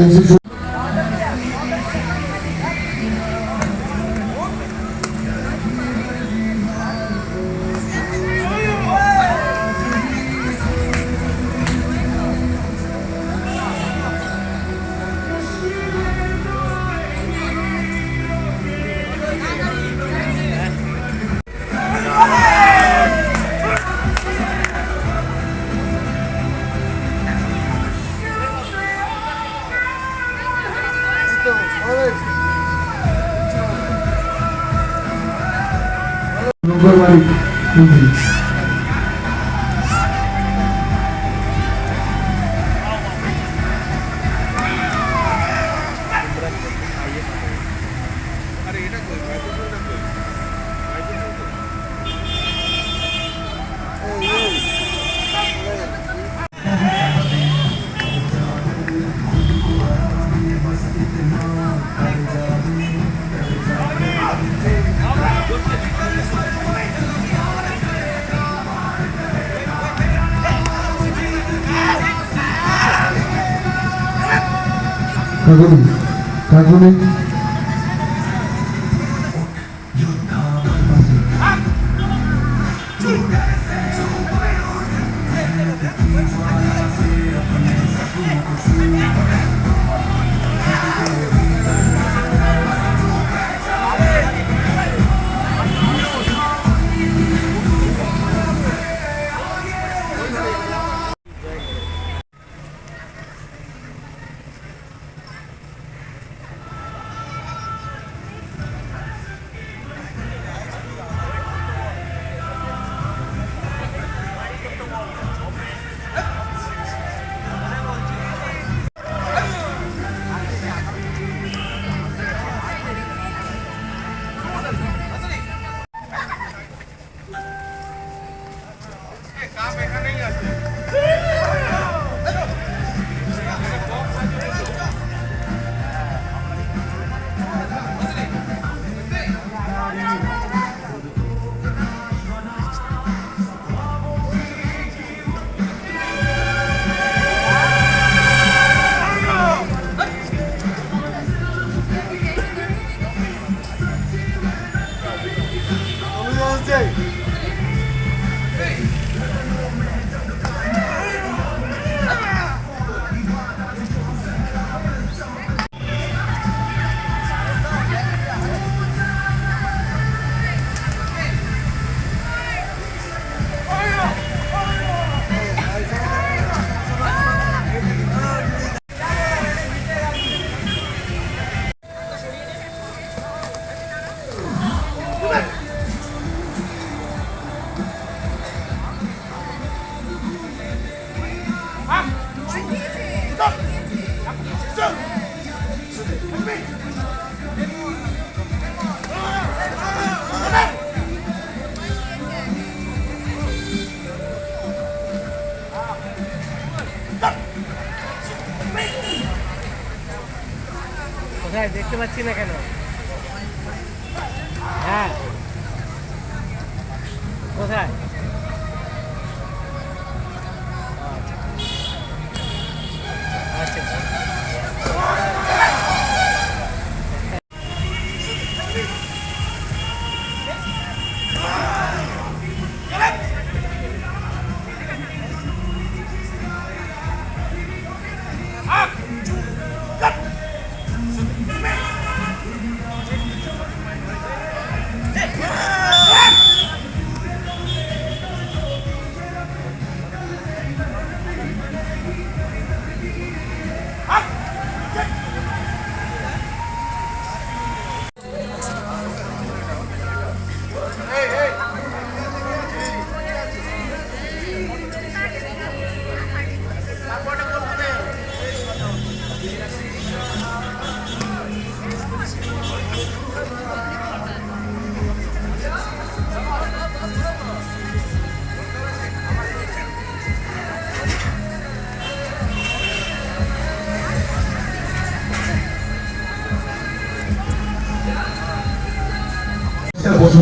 en Hooghly কাকুনি কাকুনি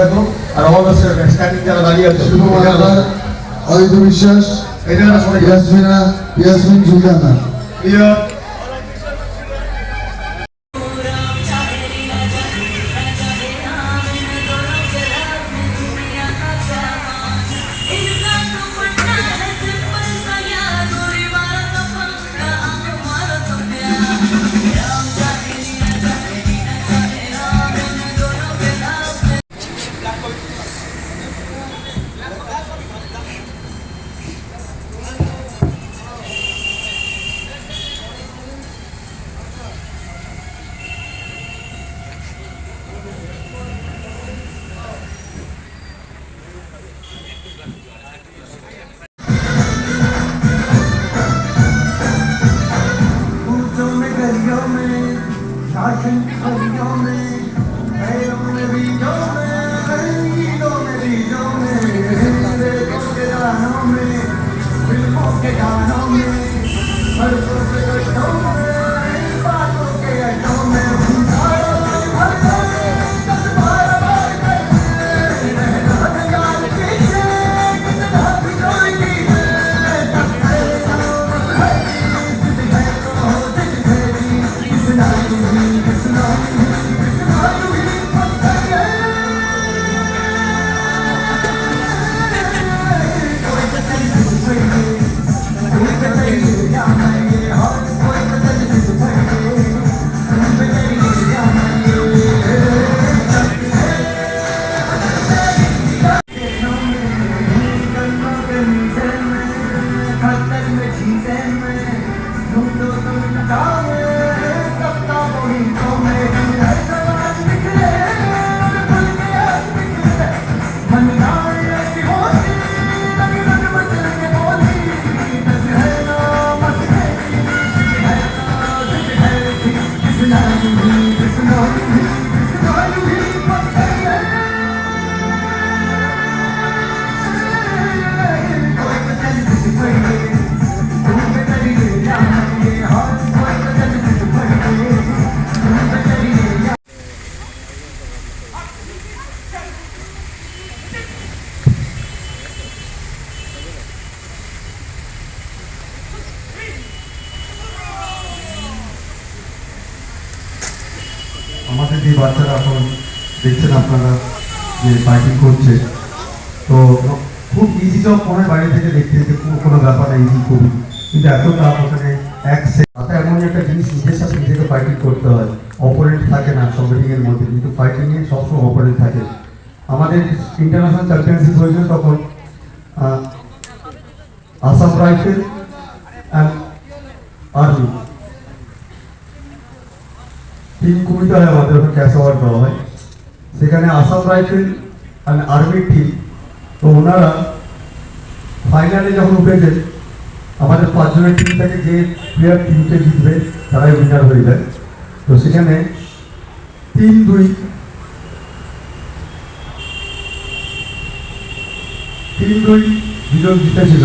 থাকো। আর আমাদের standing যারা দাঁড়িয়ে আছে শুভ অদিত বিশ্বাস ইয়াসমিনা ইয়াসমিন জুলিয়ানা ক্লিয়ার? যে বাচ্চারা এখন দেখছেন আপনারা যে বাইকিং করছে। তো খুব ইজি জব মনে বাইরে থেকে দেখতে দেখতে কোনো কোনো ব্যাপার না ইজি খুবই। কিন্তু এত টাফ ওখানে, এক সেকেন্ড এমন একটা জিনিস নিজের সাথে নিজেকে ফাইটিং করতে হয়। অপোনেন্ট থাকে না কম্পিটিং এর মধ্যে, কিন্তু এ সবসময় অপোনেন্ট থাকে। আমাদের ইন্টারন্যাশনাল চ্যাম্পিয়নশিপ হয়েছিল তখন আসাম রাইফেল অ্যান্ড আর্মি কুমিতে হয় আমাদের ক্যাশ অ্যাওয়ার্ড দেওয়া হয়। সেখানে আসাম রাইফেল অ্যান্ড আর্মির টিম তো ওনারা ফাইনালে যখন উঠেছে, আমাদের পাঁচজনের টিম থেকে যে প্লেয়ার টিমকে জিতবে, তারাই উইনার হয়ে যায়। তো সেখানে তিন দুই তিন দুই বিজয় জিতেছিল।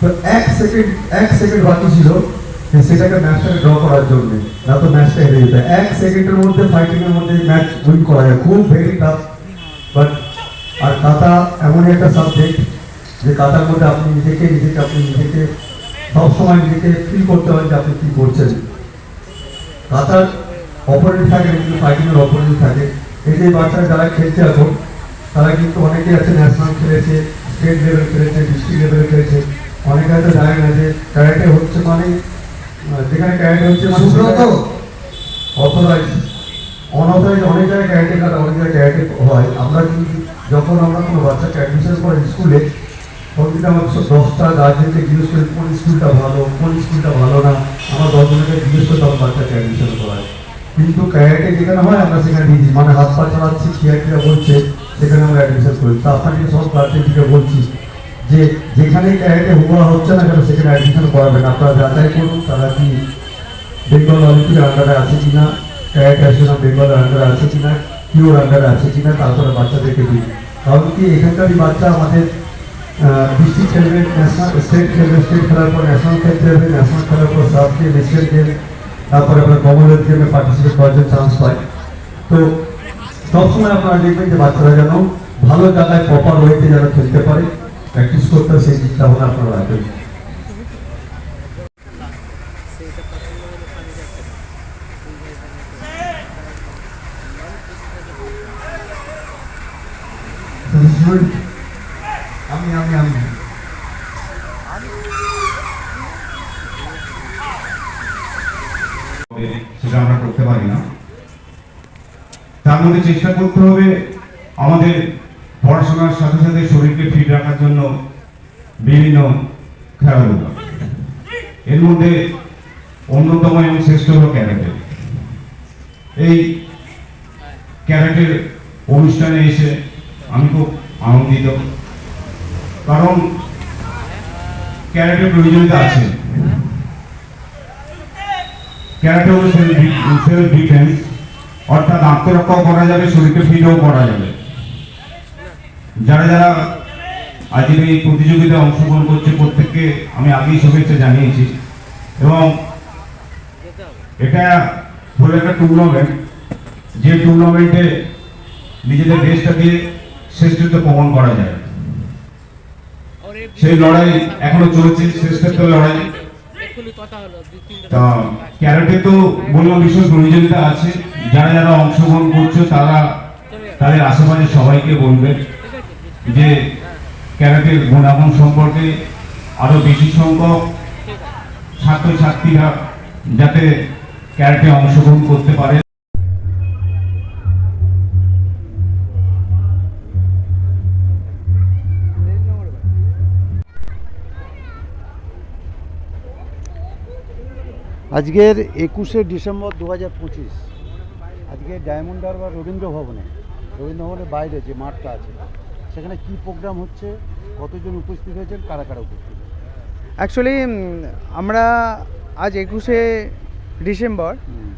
তো এক সেকেন্ড এক সেকেন্ড বাকি ছিল। সেটাকে ম্যাচটাকে ড্র করার জন্য। না তো ম্যাচটা হেরে যেত এক সেকেন্ডের মধ্যে ফাইটিং এর মধ্যে ম্যাচ উইন করা যায়। খুব ভেরি টাফ বাট আর কাতা এমনই একটা সাবজেক্ট যে কাতার মধ্যে আপনি নিজেকে নিজেকে, আপনি নিজেকে সবসময় নিজেকে ফিল করতে হয় যে আপনি কী করছেন। কাতার অপোনেন্ট থাকে, কিন্তু ফাইটিংয়ের অপোনেন্ট থাকে। এই যে বাচ্চারা যারা খেলছে এখন, তারা কিন্তু অনেকেই আছে ন্যাশনাল খেলেছে স্টেট লেভেল খেলেছে ডিস্ট্রিক্ট লেভেলে খেলেছে। অনেকে হয়তো জানে না যে ক্যারেটে হচ্ছে মানে যেখানে ক্যারেটে হচ্ছে মানে সুব্রত। অথরাইজ। অনথরাইজ অনেক জায়গায় ক্যারেটে কাটা অনেক জায়গায় ক্যারেটে হয়। আমরা কিন্তু যখন আমরা কোনো বাচ্চাকে অ্যাডমিশন করি স্কুলে তখন কিন্তু আমার দশটা গার্জেনকে জিজ্ঞেস করি কোন স্কুলটা ভালো? কোন স্কুলটা ভালো না? আমরা দশজনকে জিজ্ঞেস করে বাচ্চাকে অ্যাডমিশন করাই কিন্তু ক্যারেটে যেখানে হয় আমরা সেখানে দিয়েছি মানে হাত পা চালাচ্ছি ক্রিয়া ক্রিয়া বলছে সেখানে আমরা অ্যাডমিশন করি। তা আপনাকে সব গার্জেন বলছি যে যেখানেই ক্যারেটে হুয়া হচ্ছে না কেন, সেখানে অ্যাডমিশন করাবেন। আপনারা যাচাই করুন, তারা কি বেঙ্গল অলিম্পিকের আন্ডারে আছে কিনা, ক্যারেট অ্যাসোসিয়েশন বেঙ্গলের আন্ডারে আছে কিনা কিওর আন্ডারে আছে কিনা, তারপরে বাচ্চাদেরকে দিই কারণ কি, এখানকারই বাচ্চা আমাদের ডিস্ট্রিক্ট খেলবে ন্যাশনাল স্টেট খেলবে স্টেট খেলার পর ন্যাশনাল খেলতে হবে ন্যাশনাল খেলার পর সাব গেম এশিয়ান গেম তারপরে আপনার কমনওয়েলথ গেমে পার্টিসিপেট করার জন্য চান্স পায় তো, সবসময় আপনারা দেখবেন যে বাচ্চারা যেন ভালো জায়গায় প্রপার ওয়েতে যেন খেলতে পারে। প্র্যাকটিস করতে সেই চিন্তা ভাবনা আপনারা রাখবেন। সেটা আমরা করতে পারি না। তার মধ্যে চেষ্টা করতে হবে আমাদের পড়াশোনার সাথে সাথে শরীরকে ফিট রাখার জন্য বিভিন্ন খেলাধুলা। এর মধ্যে অন্যতম এবং শ্রেষ্ঠ হল ক্যারেটে। এই ক্যারেটের অনুষ্ঠানে এসে আমি খুব আনন্দিত। কারণ ক্যারেটের প্রয়োজনীয়তা আছে। ক্যারাটে হলো সেলফ ডিফেন্স অর্থাৎ আত্মরক্ষাও করা যাবে, শরীরকে ফিটও করা যাবে। যারা যারা আজকের এই প্রতিযোগিতায় অংশগ্রহণ করছে প্রত্যেককে আমি আগেই শুভেচ্ছা জানিয়েছি। এবং এটা হলো একটা টুর্নামেন্ট যে টুর্নামেন্টে নিজেদের দেশটাকে শ্রেষ্ঠত্ব প্রমাণ করা যায়। সেই লড়াই এখনও চলছে, শ্রেষ্ঠত্ব লড়াই। তা ক্যারাটে তো বললাম বিশেষ প্রয়োজনীয়তা আছে। যারা যারা অংশগ্রহণ করছে, তারা তাদের আশেপাশে সবাইকে বলবে যে ক্যারাটের গুণাগুণ সম্পর্কে আরও বেশি সংখ্যক ছাত্রছাত্রীরা যাতে ক্যারাটে অংশগ্রহণ করতে পারে। আজকের একুশে ডিসেম্বর দু হাজার পঁচিশ। আজকে ডায়মন্ড হারবার রবীন্দ্র ভবনে। রবীন্দ্র ভবনের বাইরে যে মাঠটা আছে। সেখানে কি প্রোগ্রাম হচ্ছে? কতজন উপস্থিত হয়েছেন? কারা কারা উপস্থিত? অ্যাকচুয়ালি আমরা আজ একুশে ডিসেম্বর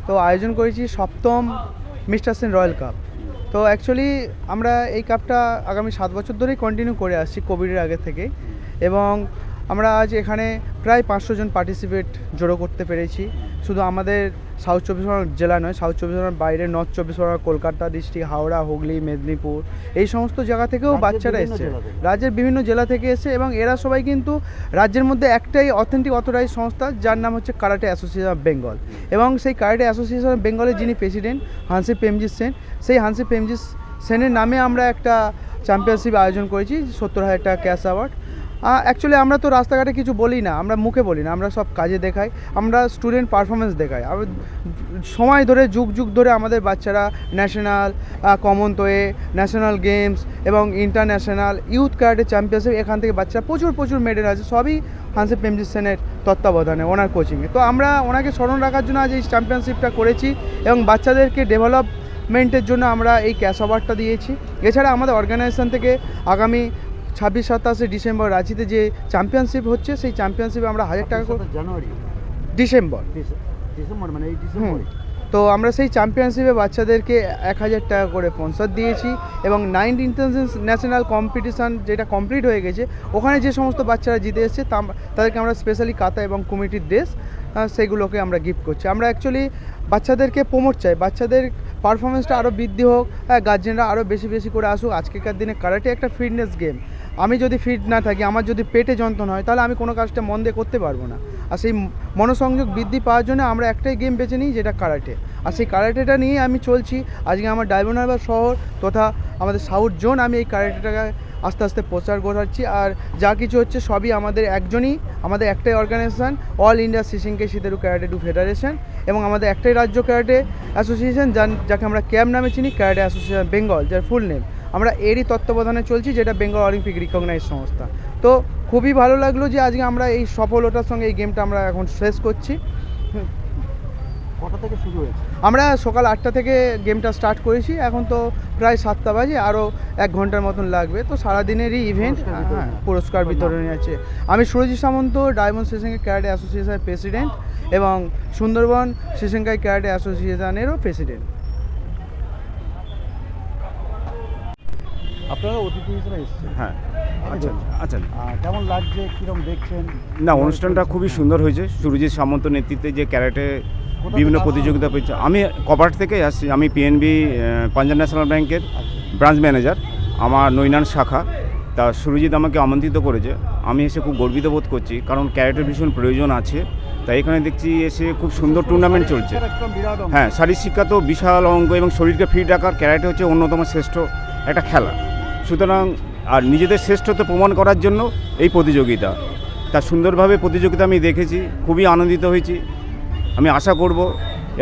তো আয়োজন করেছি সপ্তম মিস্টার সেন রয়্যাল কাপ। তো অ্যাকচুয়ালি আমরা এই কাপটা আগামী সাত বছর ধরেই কন্টিনিউ করে আসছি কোভিডের আগে থেকে। এবং আমরা আজ এখানে প্রায় পাঁচশো জন পার্টিসিপেট জড়ো করতে পেরেছি। শুধু আমাদের সাউথ চব্বিশ পরগনা জেলা নয় সাউথ চব্বিশ পরগনার বাইরে নর্থ চব্বিশ পরগনা কলকাতা ডিস্ট্রিক্ট হাওড়া হুগলি মেদিনীপুর এই সমস্ত জায়গা থেকেও বাচ্চারা এসছে। রাজ্যের বিভিন্ন জেলা থেকে এসে এবং এরা সবাই কিন্তু রাজ্যের মধ্যে একটাই অথেন্টিক অথরাইজ সংস্থা যার নাম হচ্ছে কারাটে অ্যাসোসিয়েশন অফ বেঙ্গল এবং সেই কারাটে অ্যাসোসিয়েশন অফ বেঙ্গলের যিনি প্রেসিডেন্ট হানসি প্রেমজিৎ সেন সেই হানসি প্রেমজিৎ সেনের নামে আমরা একটা চ্যাম্পিয়নশিপ আয়োজন করেছি সত্তর হাজার টাকা ক্যাশ অ্যাওয়ার্ড অ্যাকচুয়ালি আমরা তো রাস্তাঘাটে কিছু বলি না, আমরা মুখে বলি না, আমরা সব কাজে দেখাই, আমরা স্টুডেন্ট পারফরমেন্স দেখাই। সময় ধরে, যুগ যুগ ধরে আমাদের বাচ্চারা ন্যাশনাল কমনওয়ে ন্যাশনাল গেমস এবং ইন্টারন্যাশনাল ইউথ ক্যারাটে চ্যাম্পিয়নশিপ এখান থেকে বাচ্চারা প্রচুর প্রচুর মেডেল আছে, সবই হানসে প্রেমজিৎ সেনের তত্ত্বাবধানে, ওনার কোচিংয়ে তো আমরা ওনাকে স্মরণ রাখার জন্য আজ এই চ্যাম্পিয়নশিপটা করেছি এবং বাচ্চাদেরকে ডেভেলপমেন্টের জন্য আমরা এই ক্যাশ অ্যাওয়ার্ডটা দিয়েছি। এছাড়া আমাদের অর্গানাইজেশন থেকে আগামী ছাব্বিশ সাতাশে ডিসেম্বর রাঁচিতে যে চ্যাম্পিয়নশিপ হচ্ছে সেই চ্যাম্পিয়নশিপে আমরা হাজার টাকা করে জানুয়ারি। ডিসেম্বর। ডিসেম্বর মানে এই তো আমরা সেই চ্যাম্পিয়নশিপে বাচ্চাদেরকে এক হাজার টাকা করে স্পন্সর দিয়েছি এবং নাইন্থ ইন্টারন্যাশনাল কম্পিটিশান যেটা কমপ্লিট হয়ে গেছে ওখানে যে সমস্ত বাচ্চারা জিতে এসেছে তাদেরকে আমরা স্পেশালি কাতা এবং কমিটির ড্রেস সেগুলোকে আমরা গিফট করছি। আমরা অ্যাকচুয়ালি বাচ্চাদেরকে প্রমোট চাই। বাচ্চাদের পারফরমেন্সটা আরও বৃদ্ধি হোক হ্যাঁ গার্জেনরা আরও বেশি বেশি করে আসুক। আজকেকার দিনে কারাটে একটা ফিটনেস গেম আমি যদি ফিট না থাকি, আমার যদি পেটে যন্ত্রণা হয়, তাহলে আমি কোনো কাজটা মন দিয়ে করতে পারব না। আর সেই মনোসংযোগ বৃদ্ধি পাওয়ার জন্য আমরা একটাই গেম বেছে নিই, যেটা কারাটে আর সেই কারাটেটা নিয়ে আমি চলছি। আজকে আমার ডায়মন্ডারবার শহর তথা আমাদের সাউথ জোন আমি এই কারাটেটাকে আস্তে আস্তে প্রচার করাচ্ছি। আর যা কিছু হচ্ছে, সবই আমাদের একজনই, আমাদের একটাই অর্গানাইজেশন অল ইন্ডিয়া সিসিংকে সিদেরু ক্যারাটে ডু ফেডারেশন এবং আমাদের একটাই রাজ্য ক্যারাটে অ্যাসোসিয়েশন যাকে আমরা ক্যাব নামে চিনি ক্যারাটে অ্যাসোসিয়েশন বেঙ্গল যার ফুল নেম আমরা এরই তত্ত্বাবধানে চলছি যেটা বেঙ্গল অলিম্পিক রিকগনাইজ সংস্থা। তো খুবই ভালো লাগল যে আজকে আমরা এই সফলতার সঙ্গে এই গেমটা আমরা এখন শেষ করছি। কটা থেকে শুরু হয়েছে? আমরা সকাল আটটা থেকে গেমটা স্টার্ট করেছি এখন তো প্রায় সাতটা বাজে আরও এক ঘণ্টার মতন লাগবে। তো সারাদিনেরই ইভেন্ট পুরস্কার বিতরণ হ্যাঁ আছে। পুরস্কার বিতরণী আছে। আমি সুরজিৎ সামন্ত ডায়মন্ড সেশনকে ক্যারাটে অ্যাসোসিয়েশনের প্রেসিডেন্ট এবং সুন্দরবন সেশনকাই ক্যারাটে অ্যাসোসিয়েশনেরও প্রেসিডেন্ট আপনারা অতিথি হিসেবে এসেছেন। হ্যাঁ। আচ্ছা আচ্ছা কেমন লাগছে? কিরম দেখছেন? না অনুষ্ঠানটা খুবই সুন্দর হয়েছে। সুরজিৎ সামন্ত নেতৃত্বে যে ক্যারাটে বিভিন্ন প্রতিযোগিতা পেয়েছে। আমি কপার থেকে আসছি। আমি পিএনবি পাঞ্জাব ন্যাশনাল ব্যাংকের ব্রাঞ্চ ম্যানেজার আমার নৈনান শাখা। তা সুরজিৎ আমাকে আমন্ত্রিত করেছে। আমি এসে খুব গর্বিত বোধ করছি। কারণ ক্যারাটের ভীষণ প্রয়োজন আছে। তাই এখানে দেখছি এসে খুব সুন্দর টুর্নামেন্ট চলছে। হ্যাঁ শারীর শিক্ষা তো বিশাল অঙ্গ এবং শরীরকে ফিট রাখার ক্যারাটে হচ্ছে অন্যতম শ্রেষ্ঠ একটা খেলা। সুতরাং আর নিজেদের শ্রেষ্ঠত্ব প্রমাণ করার জন্য এই প্রতিযোগিতা। তা সুন্দরভাবে প্রতিযোগিতা আমি দেখেছি খুবই আনন্দিত হয়েছি। আমি আশা করব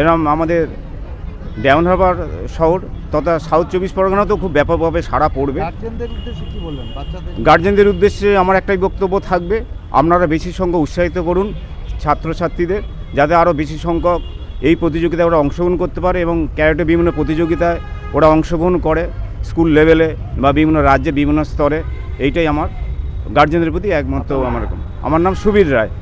এরম আমাদের ডেমন হারবার শহর তথা সাউথ চব্বিশ পরগনাতেও খুব ব্যাপকভাবে সাড়া পড়বে। গার্জেনদের উদ্দেশ্যে আমার একটাই বক্তব্য থাকবে আপনারা বেশি সংখ্যক উৎসাহিত করুন ছাত্রছাত্রীদের যাতে আরও বেশি সংখ্যক এই প্রতিযোগিতায় ওরা অংশগ্রহণ করতে পারে এবং ক্যারেটে বিভিন্ন প্রতিযোগিতায় ওরা অংশগ্রহণ করে। স্কুল লেভেলে বা বিভিন্ন রাজ্যে বিভিন্ন স্তরে, এইটাই আমার গার্জেনদের প্রতি একমাত্র আমার আমার নাম সুবীর রায়।